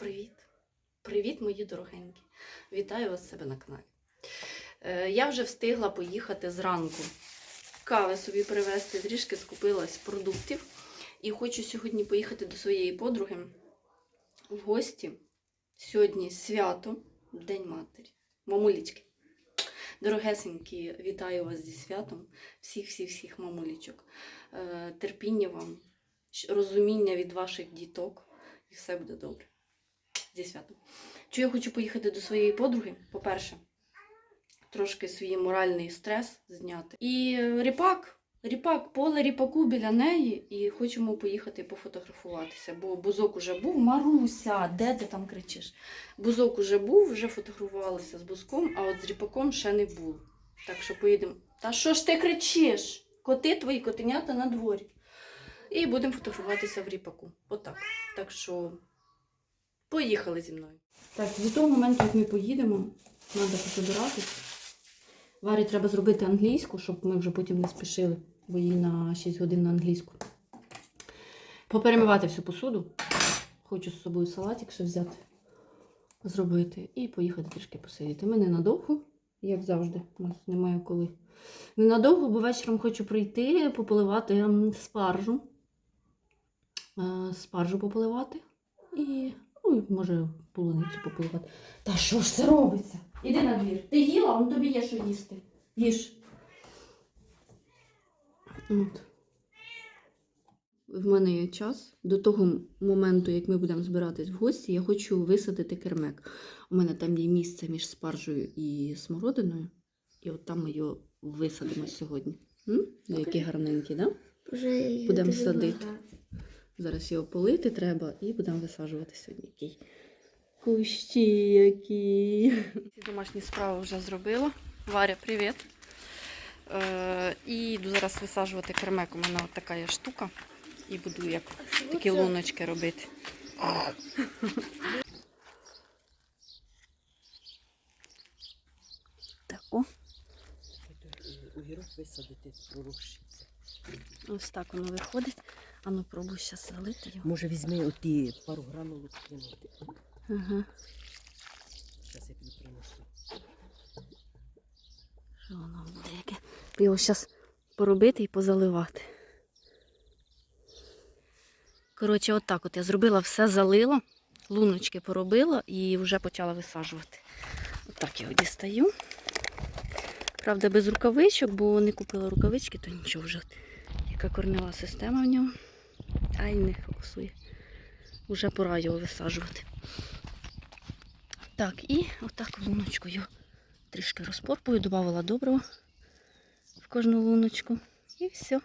Привіт! Привіт, мої дорогенькі! Вітаю вас себе на каналі. Е, я вже встигла поїхати зранку. Кави собі привезти, трішки скупилась продуктів. І хочу сьогодні поїхати до своєї подруги в гості. Сьогодні свято, День Матері. Мамулічки. Дорогесенькі, вітаю вас зі святом. Всіх-всіх-всіх мамулічок. Е, терпіння вам, розуміння від ваших діток, і все буде добре. Зі святом. Чому я хочу поїхати до своєї подруги? По-перше, трошки свій моральний стрес зняти. І ріпак. Ріпак, поле ріпаку біля неї, і хочемо поїхати пофотографуватися, бо бузок уже був. Маруся, де ти там кричиш? Бузок уже був, вже фотографувалися з бузком, а от з ріпаком ще не було. Так що поїдемо. Та що ж ти кричиш? Коти твої котенята на дворі. І будемо фотографуватися в ріпаку. Отак. Так що поїхали зі мною. Так, від того моменту, як ми поїдемо, треба пособиратись. Варі треба зробити англійську, щоб ми вже потім не спішили, бо їй на 6 годин на англійську. Поперемивати всю посуду. Хочу з собою салатик ще взяти, зробити і поїхати трішки посидіти. Ми ненадовго, як завжди, у нас немає коли. Ненадовго, бо вечором хочу прийти, пополивати спаржу. Е, Спаржу пополивати. І, ну, може полуницю пополивати. Та що ж це робиться? Іди на двір. Ти їла, он тобі є що їсти. Їж. От. В мене є час. До того моменту, як ми будемо збиратись в гості, я хочу висадити кермек. У мене там є місце між спаржею і смородиною. І от там ми його висадимо сьогодні. М? Ну, Який гарненький, так? Да? Вже Будемо садити. Зараз його полити треба і будемо висаджувати сьогодні. Який кущі які. Ці домашні справи вже зробила. Варя, привіт. Е, і йду зараз висаджувати кермек. У мене от така є штука. І буду як такі луночки робити. Тако. Огірок висадити пророщиться. Ось так воно виходить. А ну пробуй зараз залити його. Може візьми оті пару гранулок кинути. Ага. Зараз я піду принесу. Що воно буде яке? Його зараз поробити і позаливати. Коротше, отак от я зробила все залила, луночки поробила і вже почала висаджувати. Отак я його дістаю. Правда, без рукавичок, бо не купила рукавички, то нічого вже. Яка корнева система в нього. Ай, не фокусує. Уже пора його висаджувати. Так, і отак луночку його трішки розпорпую, додавала доброго в кожну луночку. І все.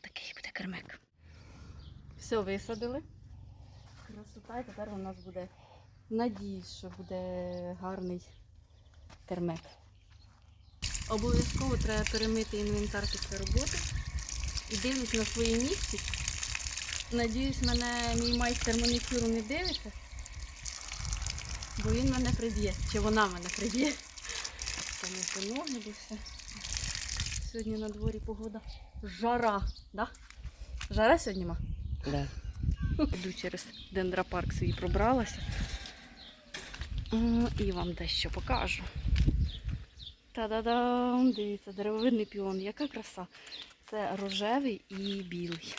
Такий буде кермек. Все висадили. Красота, і тепер у нас буде. Надіюсь, що буде гарний кермек. Обов'язково треба перемити інвентар після роботи. І дивлюсь на свої нігті. Надіюсь, мене мій майстер манікюру не дивиться. Бо він мене приб'є. Чи вона мене приб'є. Бо все. Сьогодні на дворі погода. Жара, да? Жара сьогодні ма? Да. Йду через дендропарк свій пробралася. І вам дещо покажу. Та-да-дам! Дивіться, деревовидний піон. Яка краса. Це рожевий і білий.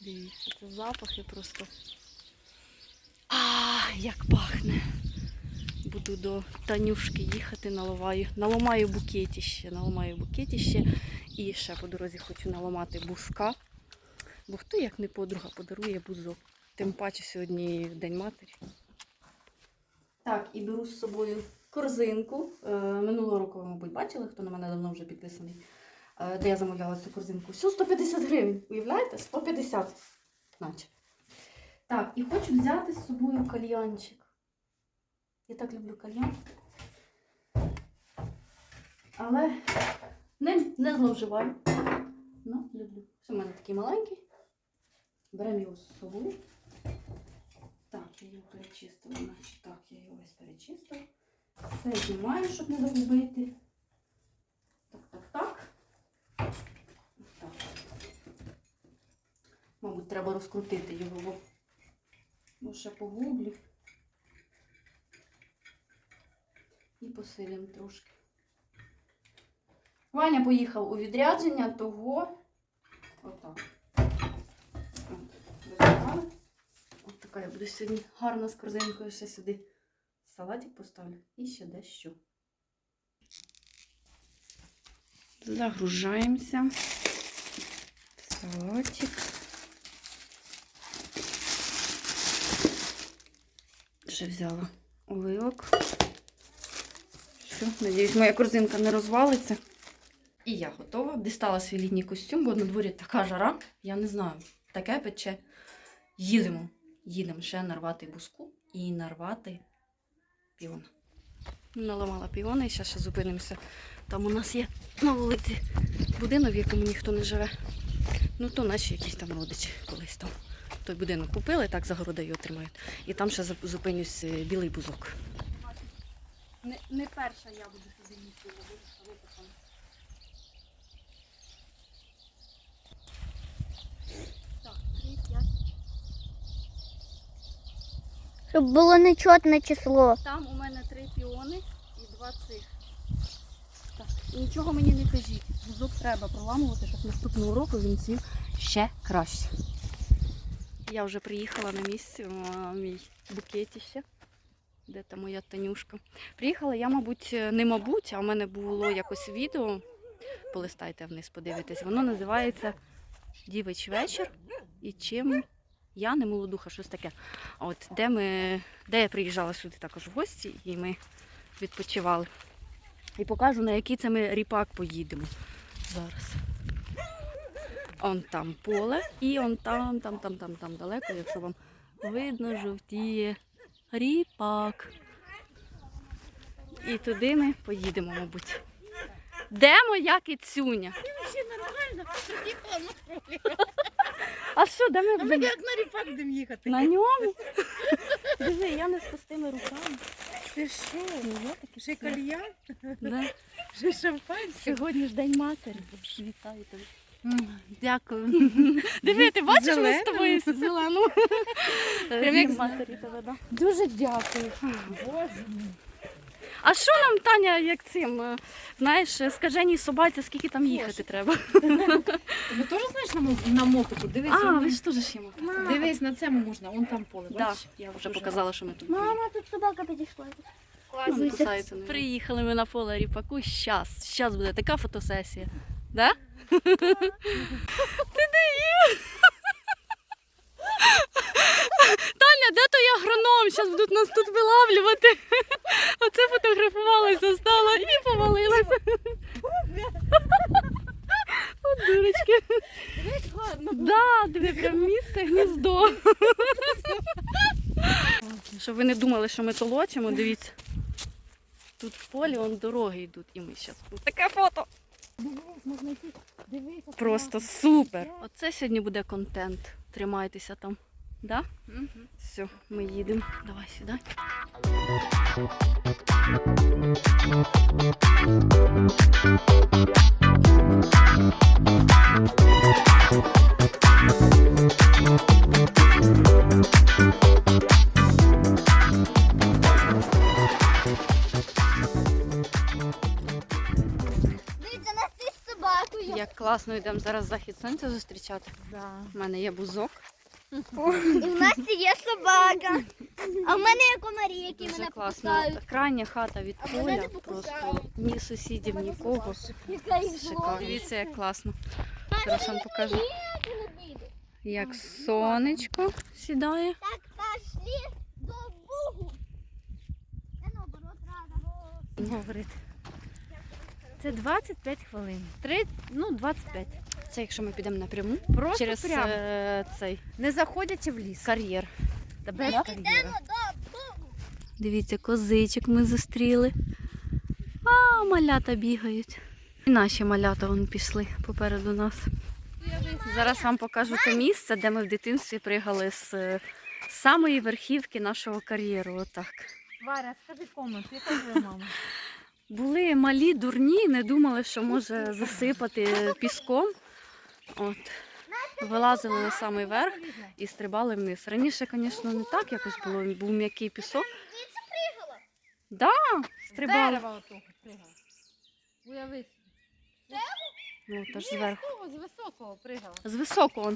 Дивіться, це запахи просто. А, як пахне. Буду до Танюшки їхати, наливаю. Наламаю букетіще, наламаю букетіще. І ще по дорозі хочу наламати бузка. Бо хто як не подруга подарує бузок. Тим паче сьогодні День матері. Так, і беру з собою корзинку. Е, Минулого року ви, мабуть, бачили, хто на мене давно вже підписаний, де я замовляла цю корзинку. Всього 150 гривень. Уявляєте? 150. Наче. Так, і хочу взяти з собою кальянчик. Я так люблю кальян. Але ним не зловживаю. Ну, люблю. Все, в мене такий маленький. Беремо його з собою. Так, я його перечистила, значить так, я його весь перечистила. Все знімаю, щоб не загубити. Так, так, так. Так. Мабуть, треба розкрутити його, бо Бо ще погублю. І посилимо трошки. Ваня поїхав у відрядження, того отак. От. От така я буду сьогодні гарна з корзинкою ще сюди. Салатик поставлю і ще дещо. Загружаємося. Салатик. Ще взяла оливок. Все, надіюсь, моя корзинка не розвалиться. І я готова. Дістала свій літній костюм, бо на дворі така жара. Я не знаю, таке пече. Їдемо. Їдемо ще нарвати буску і нарвати піон. Наламала піони і зараз ще зупинимося. Там у нас є на вулиці будинок, в якому ніхто не живе. Ну, то наші якісь там родичі колись там. Той будинок купили, так загорода його тримають. І там ще зупинюсь е, білий бузок. Не, не перша я буду сюди нічого виписана. Так, 3, 5. Щоб було нечотне число. Там у мене три піони і два цих. Так. І нічого мені не кажіть. Бузок треба проламувати, щоб наступного року він цвів ще краще. Я вже приїхала на місце, а, мій букетіще. Де там моя Танюшка? Приїхала я, мабуть, не мабуть, а в мене було якось відео. Полистайте вниз, подивитесь. Воно називається Дівич вечір і чим я не молодуха, щось таке. От де ми, де я приїжджала сюди також в гості, і ми відпочивали. І покажу, на який це ми ріпак поїдемо зараз. Он там поле, і он там, там, там, там, там далеко, якщо вам видно, жовтіє ріпак. І туди ми поїдемо, мабуть. Де моя кицюня? А що, де ми будемо? як на ріпак будемо їхати. На ньому? Диви, я не з пустими руками. Ти що? Ще кальян? Да. Ще шампанське? Сьогодні ж день матері. Вітаю тебе. Дякую. Диви, ти бачиш, ми з тобою зелену. Прям як День матері тебе, да. Дуже дякую. Боже. А що нам, Таня, як цим, е, знаєш, скаженій собаці, скільки там їхати треба? Ну теж знаєш на, мо- на мотику, дивись, А, он- ви ж теж ще мати. дивись, на цьому можна, вон там поле, Да, бачиш? я вже показала, що ми тут. Мама, тут собака підійшла. Кусається на Приїхали ми на поле ріпаку. Щас, щас буде така фотосесія. Да? Ти де є? Таня, де той агроном? Зараз будуть нас тут вилавлювати. Оце фотографувалася, стала і повалилася. От дурочки. Да, диви, прям місце гніздо. Щоб ви не думали, що ми толочимо, дивіться. Тут в полі вон дороги йдуть, і ми зараз. Таке фото. Дивись, можна йти, дивись. Просто супер. Оце сьогодні буде контент. Тримайтеся там. Да? Все, ми їдемо. Давай сюди. Дивіться, Як класно йдемо зараз захід сонця зустрічати. Да. У мене є бузок. І в нас є собака. А в мене є комарі, які Дуже мене класно. покусають. Крайня хата від А мене поля. не Просто ні сусідів, нікого. Яка їх Шикарно. Дивіться, як класно. Зараз вам покажу, як сонечко сідає. Так пошли до Бугу. Я наоборот рада. Говорить. Це 25 хвилин. 30, ну 25. Це якщо ми підемо напряму Просто через прямо. е, цей Не заходячи в ліс. кар'єр. Та без кар'єра. Йдемо до Дивіться, козичок ми зустріли. А, малята бігають. І наші малята вон пішли попереду нас. Зараз вам покажу те місце, де ми в дитинстві пригали з е, самої верхівки нашого кар'єру. Отак. Варя, скажи комент, яка твоя мама? Були малі, дурні, не думали, що може засипати піском. От. вилазили на самий верх і стрибали вниз. Раніше, звісно, не так якось було, був м'який пісок. Да, стрибали. Уяви. Ну, та ж зверху. З високого пригала. З високого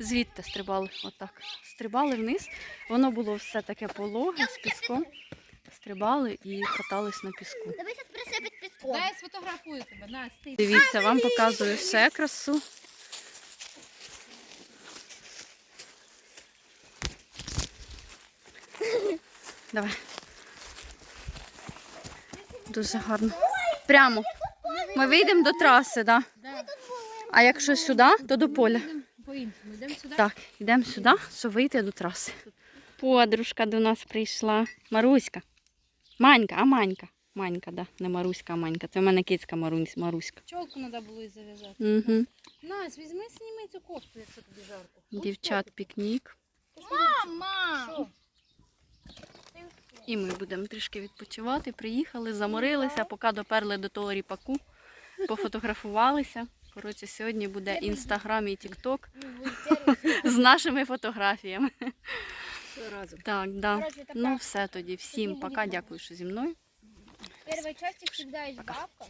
звідти стрибали. Отак. Стрибали вниз. Воно було все таке пологе з піском. Стрибали і катались на піску. Тебе зараз присипить піском. Дай я сфотографую тебе. На, стій. Дивіться, вам показую ще красу. Давай. Дуже гарно. Прямо. Ми вийдемо до траси, так? Да? А якщо сюди, то до поля. Так, йдемо сюди, щоб вийти до траси. Подружка до нас прийшла. Маруська. Манька, а Манька. Манька, да. Не Маруська, а Манька. Це в мене кицька Марусь, Маруська. Чолку треба було і зав'язати. Угу. Настя, візьми, зніми цю кофту, якщо тобі жарко. Дівчат пікнік. Мама! Що? І ми будемо трішки відпочивати. Приїхали, заморилися, поки доперли до того ріпаку, пофотографувалися. Коротше, сьогодні буде інстаграм і тікток з нашими фотографіями. Разом. Так, да. Ну все тоді. Всім пока. Дякую, що зі мною. В части всегда есть бабка.